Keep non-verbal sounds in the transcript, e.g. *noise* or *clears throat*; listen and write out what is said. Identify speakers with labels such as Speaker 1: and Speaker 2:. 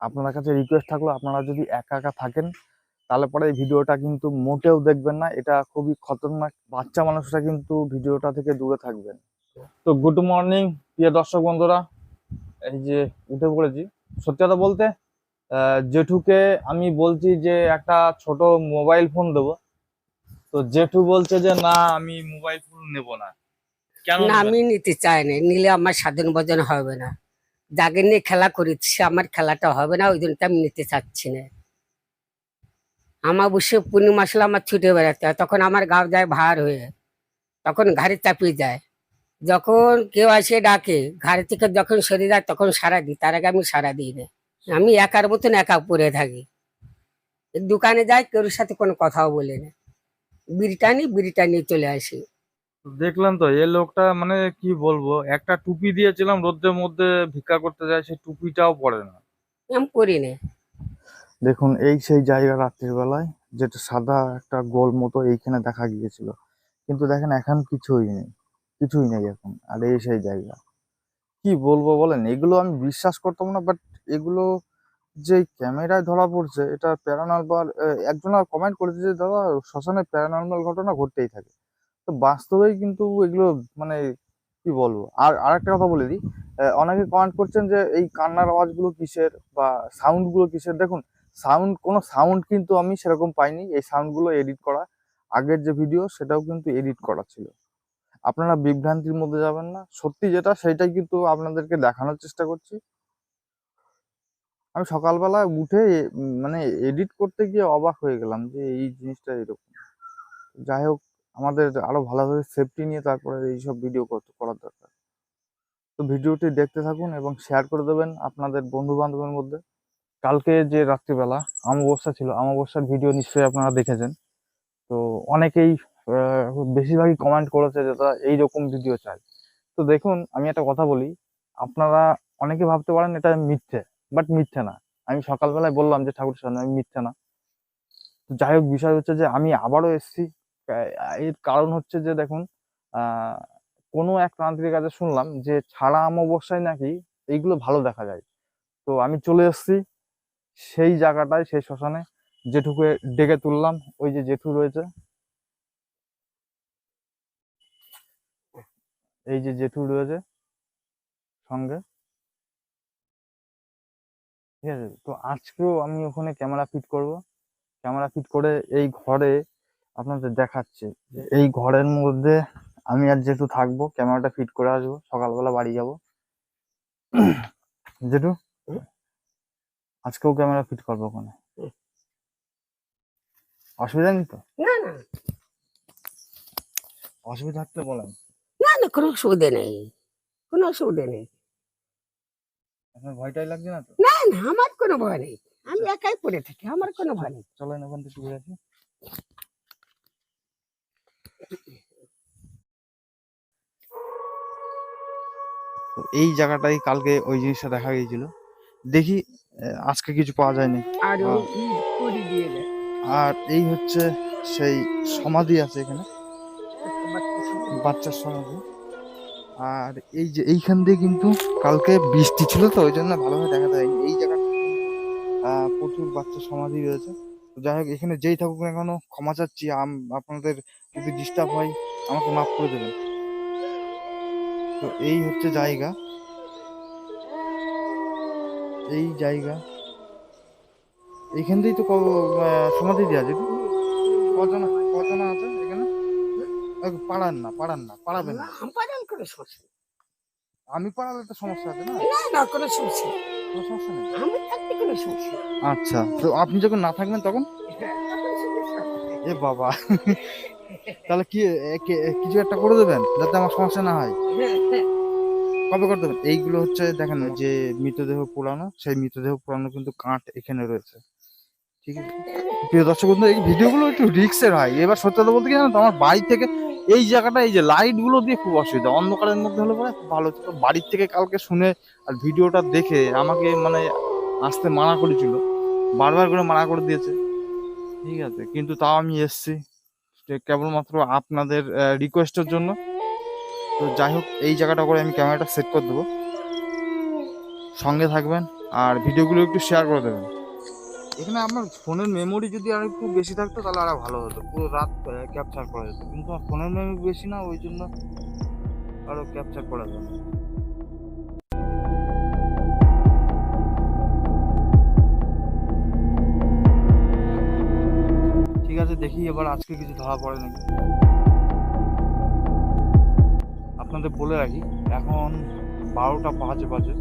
Speaker 1: আপনার কাছে রিকোয়েস্ট থাকল আপনারা যদি একা একা থাকেন তাহলে পরে এই ভিডিওটা কিন্তু মোটেও দেখবেন না। এটা খুবই খতরনাক। বাচ্চা মানুষরা কিন্তু ভিডিওটা থেকে দূরে থাকবেন। তো গুড মর্নিং প্রিয় দর্শক বন্ধুরা। এই যে উঠে পড়েছি। সত্যি কথা বলতে জেঠুকে আমি বলছি যে একটা ছোট মোবাইল ফোন দেবো। তো জেঠু বলছে যে না আমি মোবাইল ফোন নেব না। কেন
Speaker 2: আমি নিতে চাই না। নিলে আমার স্বাধীন ভোজন হবে না। যাকে নিয়ে খেলা করেছি, আমার খেলাটা হবে না, ওই জন্য আমি নিতে চাচ্ছি না। আমার বসে পূর্ণিমা আসলে আমার ছুটে বেড়াতে হয়, তখন আমার গাও যায় ভার হয়ে, তখন ঘাড়ে চাপিয়ে যায়। যখন কেউ আসে ডাকে, ঘাড়ি থেকে যখন সরে যায় তখন সারা দিই, তার আগে আমি সারা দিই না। আমি একার মতন একা পড়ে থাকি। দোকানে যাই কেউর সাথে কোনো কথাও বলে না। বিড়িটা নিই বিড়িটা চলে আসি।
Speaker 1: দেখলেন তো এই লোকটা মানে কি বলব একটা টুপি দিয়েছিলাম রোদ্রের মধ্যে ভিক্ষা করতে যায় সেই টুপিটাও পরে না।
Speaker 2: আমি করি না
Speaker 1: দেখুন এই সেই জায়গা রাত্রির বেলায় যেটা সাদা একটা গোল মতো এইখানে দেখা গিয়েছিল। কিন্তু দেখেন এখন কিছুই নেই কিছুই নেই এখন আর এই সেই জায়গা। কি বলব বলেন এগুলো আমি বিশ্বাস করতাম না বাট এগুলো যে ক্যামেরায় ধরা পড়ছে এটা প্যারানর্মাল একজন কমেন্ট করেছে যে দাদা শ্মশানে প্যারানর্মাল ঘটনা ঘটতেই থাকে। তো বাস্তবেই কিন্তু এগুলো মানে কি বলব? আর আরেকটা কথা বলে দিই অনেকে কমেন্ট করছেন যে এই কান্নার আওয়াজগুলো কিসের বা সাউন্ডগুলো কিসের? দেখুন সাউন্ড কোনো সাউন্ড কিন্তু আমি সেরকম পাইনি। এই সাউন্ডগুলো এডিট করা, আগের যে ভিডিও সেটাও কিন্তু এডিট করা ছিল। আপনারা বিভ্রান্তির মধ্যে যাবেন না। সত্যি যেটা সেটাই কিন্তু আপনাদেরকে দেখানোর চেষ্টা করছি। আমি সকালবেলা উঠে মানে এডিট করতে গিয়ে অবাক হয়ে গেলাম যে এই জিনিসটা এরকম। যাই হোক আমাদের আরও ভালোভাবে সেফটি নিয়ে তারপরে এইসব ভিডিও করার দরকার। তো ভিডিওটি দেখতে থাকুন এবং শেয়ার করে দেবেন আপনাদের বন্ধু বান্ধবের মধ্যে। কালকে যে রাত্রিবেলা অমাবস্যা ছিল, অমাবস্যার ভিডিও নিশ্চয়ই আপনারা দেখেছেন। তো অনেকেই বেশিরভাগই কমেন্ট করেছে যে তারা এইরকম ভিডিও চাই তো দেখুন, আমি একটা কথা বলি, আপনারা অনেকে ভাবতে পারেন এটা মিথ্যে বাট মিথ্যে না। আমি সকালবেলায় বললাম যে, ঠাকুর সামনে, আমি মিথ্যে না। তো যাই হোক, বিষয় হচ্ছে যে, আমি আবারও এসেছি এর কারণ হচ্ছে যে দেখুন কোনো এক তান্ত্রিকের কাছে শুনলাম যে ছাড়া অমাবস্যায় নাকি এইগুলো ভালো দেখা যায়। তো আমি চলে এসেছি সেই জায়গাটায়, সেই শ্মশানে জেঠুকে ডেকে তুললাম, ওই যে জেঠু রয়েছে। এই যে জেঠু রয়েছে সঙ্গে। ঠিক আছে? তো আজকেও আমি ওখানে ক্যামেরা ফিট করব। ক্যামেরা ফিট করে এই ঘরে আপনাদের দেখাচ্ছি যে এই ঘরের মধ্যে আমি আর জেঠু থাকব ক্যামেরাটা ফিট করে আসব সকালবেলা বাড়ি যাব। *clears throat*
Speaker 2: হুম?
Speaker 1: আজকেও ক্যামেরা ফিট করব ওখানে। অসুবিধা নেই তো?
Speaker 2: না না।
Speaker 1: অসুবিধা থাকলে বলেন
Speaker 2: না না কোনো অসুবিধা নেই। কোনো অসুবিধা নেই।
Speaker 1: আপনার ভয়টাই লাগছে না তো?
Speaker 2: না না আমার কোনো ভয় নেই। আমি একাই পড়ে থাকি আমার কোনো ভয় নেই।
Speaker 1: চলেন ওখান থেকে ঘুরে আসি। তো এই জায়গাটাই কালকে ওই জিনিসটা দেখা গিয়েছিল। দেখি আজকে কিছু পাওয়া যায়নি।
Speaker 2: আর
Speaker 1: এই হচ্ছে সেই সমাধি আছে এখানে। বাচ্চার সমাধি। আর এই যে এইখান দিয়ে কিন্তু কালকে বৃষ্টি ছিল তো ওই জন্য ভালোভাবে দেখা যায়নি এই জায়গাটা প্রচুর বাচ্চা সমাধি রয়েছে। তো যাই হোক এখানে যেই থাকুক না কেন ক্ষমা চাচ্ছি। আপনাদের যদি ডিস্টার্ব হয় আমাকে মাফ করে দেবেন। তো এই হচ্ছে জায়গা। এই জায়গা। এইখান দিয়েই তো সমাধি দেওয়া আছে কজন কজন আছে এখানে? পাড়ান না পাড়ান না পাড়াবেন
Speaker 2: না।
Speaker 1: না
Speaker 2: আমার আর সমস্যা
Speaker 1: আমি পাড়ালে তো সমস্যা আছে না?
Speaker 2: না কোনো সমস্যা নেই।
Speaker 1: কোনো সমস্যা নেই?
Speaker 2: আমি থাকতে কোনো সমস্যা
Speaker 1: আচ্ছা তো আপনি যখন না থাকবেন তখন?
Speaker 2: হ্যাঁ।
Speaker 1: এ বাবা। তাহলে কি কিছু একটা করে দেবেন, যাতে আমার সমস্যা না হয়। কবে করে দেবেন? এইগুলো হচ্ছে দেখেন, যে মৃতদেহ পুরানো সেই মৃতদেহ পুরানো কিন্তু কাঠ এখানে রয়েছে। ঠিক আছে? প্রিয় দর্শক বন্ধু এই ভিডিওগুলো একটু রিক্সের হয়। এবার সত্যি কথা বলতে কি জানো তো, আমার বাড়ি থেকে এই জায়গাটা, এই যে লাইটগুলো দিয়ে খুব অসুবিধা। অন্ধকারের মধ্যে হলে পরে ভালো হতো। বাড়ির থেকে কালকে শুনে আর ভিডিওটা দেখে আমাকে মানে আসতে মানা করেছিল। বারবার করে মানা করে দিয়েছে। ঠিক আছে? কিন্তু তাও আমি এসছি। কেবলমাত্র আপনাদের রিকোয়েস্টের জন্য। তো যাই হোক, এই জায়গাটা করে আমি ক্যামেরাটা সেট করে দেবো। সঙ্গে থাকবেন আর ভিডিওগুলো একটু শেয়ার করে দেবেন। এখানে আমার ফোনের মেমোরি যদি আর একটু বেশি থাকতো, তাহলে আরও ভালো হতো। পুরো রাত ক্যাপচার করা যেত। কিন্তু আমার ফোনের মেমোরি বেশি না, ওই জন্য আরও ক্যাপচার করা যায় ঠিক আছে, দেখি এবার আজকে কিছু ধরা পড়ে নাকি। আপনাদের বলে রাখি, এখন বারোটা পাঁচ বাজে।